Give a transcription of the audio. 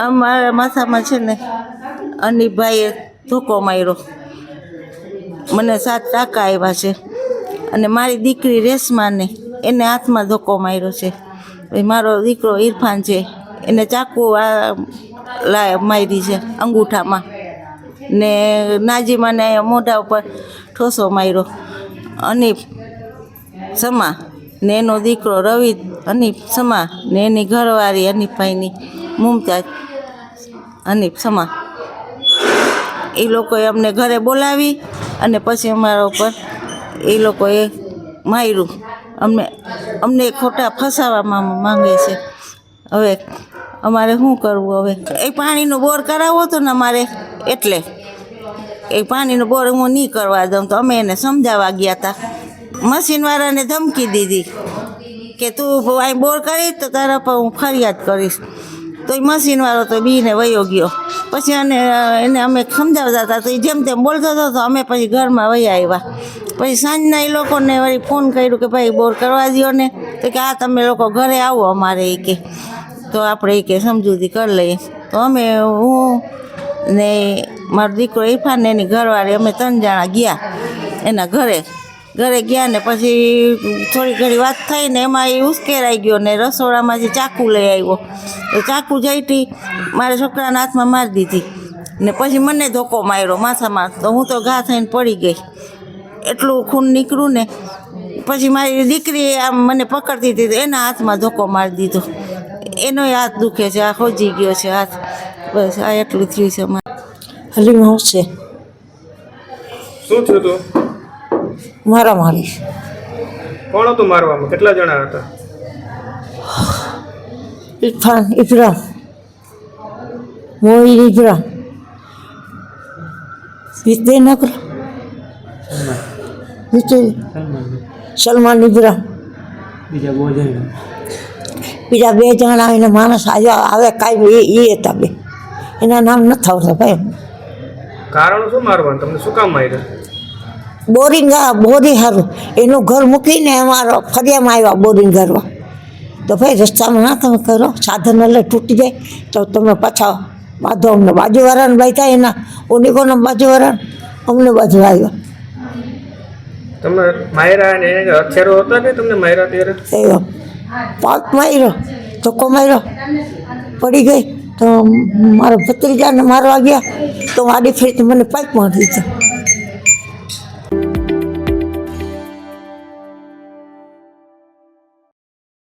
આ મારા માથામાં છે ને અનિભાઈએ ધોકો માર્યો. મને સાત ટાંકા આવ્યા છે. અને મારી દીકરી રેશમાને એને હાથમાં ધોકો માર્યો છે. મારો દીકરો ઇરફાન છે. એને ચાકુ મારી છે અંગૂઠામાં. ને નાજીમાને મોઢા ઉપર ઠોસો માર્યો. અનીફ સમા ને એનો દીકરો રવિ અનીફ સમા ને એની ઘરવાળી અનીફભાઈની મુમતાજ હનીફ સમા. એ લોકોએ અમને ઘરે બોલાવી અને પછી અમારા ઉપર એ લોકોએ માર્યું. અમને અમને ખોટા ફસાવવામાં માંગે છે. હવે અમારે શું કરવું હવે? એ પાણીનો બોર કરાવવો હતો ને અમારે એટલે. એ પાણીનો બોર હું નહીં કરવા દઉં તો અમે એને સમજાવવા ગયા હતા મશીનવાળાને ધમકી દીધી કે તું અહીં બોર કરીશ તો તારા પર હું ફરિયાદ કરીશ. તો એ મશીનવાળો તો બીને વયો ગયો. પછી અને, એને અમે સમજાવતા હતા, તો એ જેમ તેમ બોલતો હતો, તો અમે પછી ઘરમાં વયા આવ્યા. પછી સાંજના એ લોકોને વળી ફોન કર્યું કે ભાઈ બોર કરવા દ્યો ને. તો કે આ તમે લોકો ઘરે આવો અમારે એ કે. તો આપણે એ કે સમજૂતી કરી લઈએ. તો અમે હું ને મારો દીકરો ઇરફાન એની ઘરવાળી અમે ત્રણ જણા ગયા એના ઘરે. ઘરે ગયા ને પછી થોડી ઘણી વાત થઈ ને એમાં એ ઉશ્કેરાઈ ગયો ને રસોડામાંથી ચાકુ લઈ આવ્યો. એ ચાકુ જઈતી મારા છોકરાના હાથમાં મારી દીધી. ને પછી મને ધોકો માર્યો માથામાં. તો હું તો ઘા થઈને પડી ગઈ. એટલું ખૂન નીકળ્યું ને પછી મારી દીકરી આમ મને પકડતી હતી તો એના હાથમાં ધોકો મારી દીધો. એનોય હાથ દુખે છે આ ખોજી ગયો છે હાથ. બસ આ એટલું થયું છે અમારે. હલી હશે શું થયું તું મારા મારી કોણ હતું મારવામાં? કેટલા જણા હતા? ઇરફાન ઇકરામ મોહિન ઇકરામ વિદ્યાનગર વિજય. સલમાન ઇબ્રામ બીજા બે જણા એને માણસ આવ્યા આવે કાંઈ એ એ હતા બે. એના નામ નથી આવતા ભાઈ. કારણ શું મારવાનું? તમને શું કામ માર્યા? બોરિંગ બોરી સારું એનું ઘર મૂકીને અમારો ફરિયામાં આવ્યા બોરિંગ કરવા તો ભાઈ રસ્તામાં ના તમે કરો. સાધન એટલે તૂટી જાય. તો તમે પાછા બાંધો અમને. બાજુવાળાને બાંધ્યા એના. ઓનિકોના બાજુવાળાને. અમને બાજુ આવ્યા. તમે માર્યા ને હથિયારો હતા કે તમને માર્યા ત્યારે? એવો. પાક માર્યો ધક્કો માર્યો. પડી ગઈ. તો મારા ભત્રીજાને મારવા ગયા. તો આડી ફરીથી મને પાઇપ મારી દીધો.